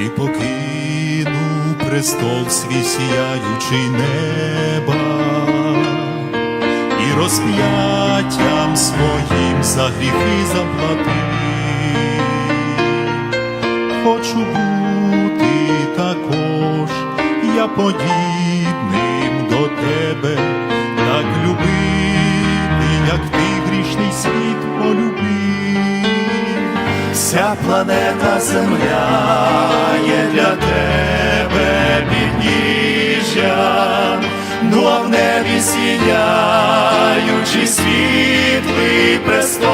Ти покинув престол свій сіяючий неба і розп'яттям своїм за гріхи заплатив. Хочу бути також, я подібним до тебе, планета Земля є для тебе підніжжя, ну а в небі сіяючий світлий престол.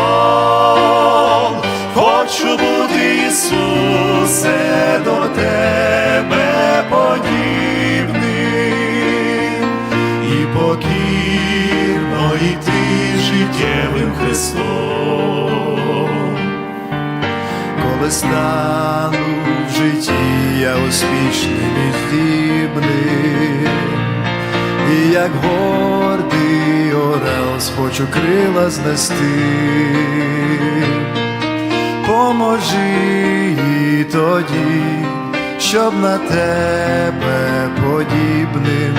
Хочу бути, Ісусе, до тебе подібним. І покірно йти життєвим Христом коли стану в житті я успішним і здібним, і як гордий орел схочу крила знести, поможи і тоді, щоб на тебе подібним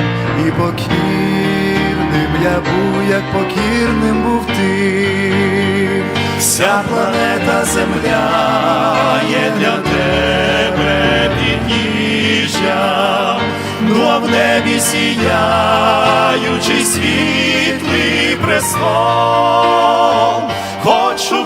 і покірним я був, як покірним був ти. Вся планета Земля небі сіяючий світлий престол. Хочу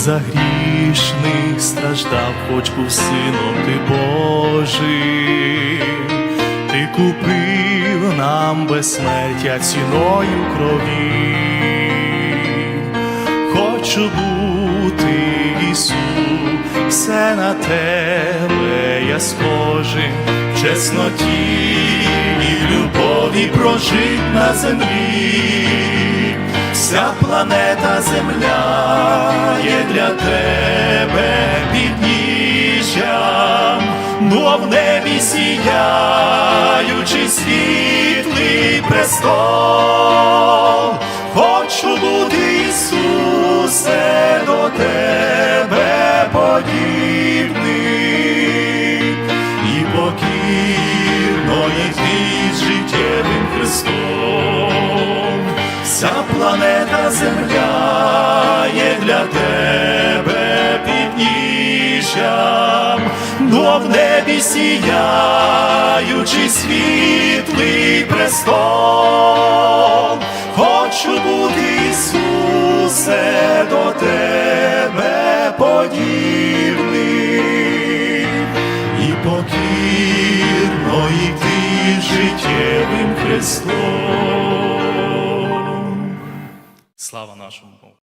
за грішних страждав, хоч був сином ти Божий, ти купив нам безсмертя ціною крові. Хочу бути Ісус, все на тебе я схожий, в чесноті і любові прожить на землі. Вся планета Земля є для тебе підніжжям, ну а в небі сіяючий світлий престол. Планета Земля є для тебе підніжжям, а в небі сіяючий світлий престол. Хочу бути, Ісусе, до тебе подібний і покірно йти життєвим Христом. Слава нашому Богу!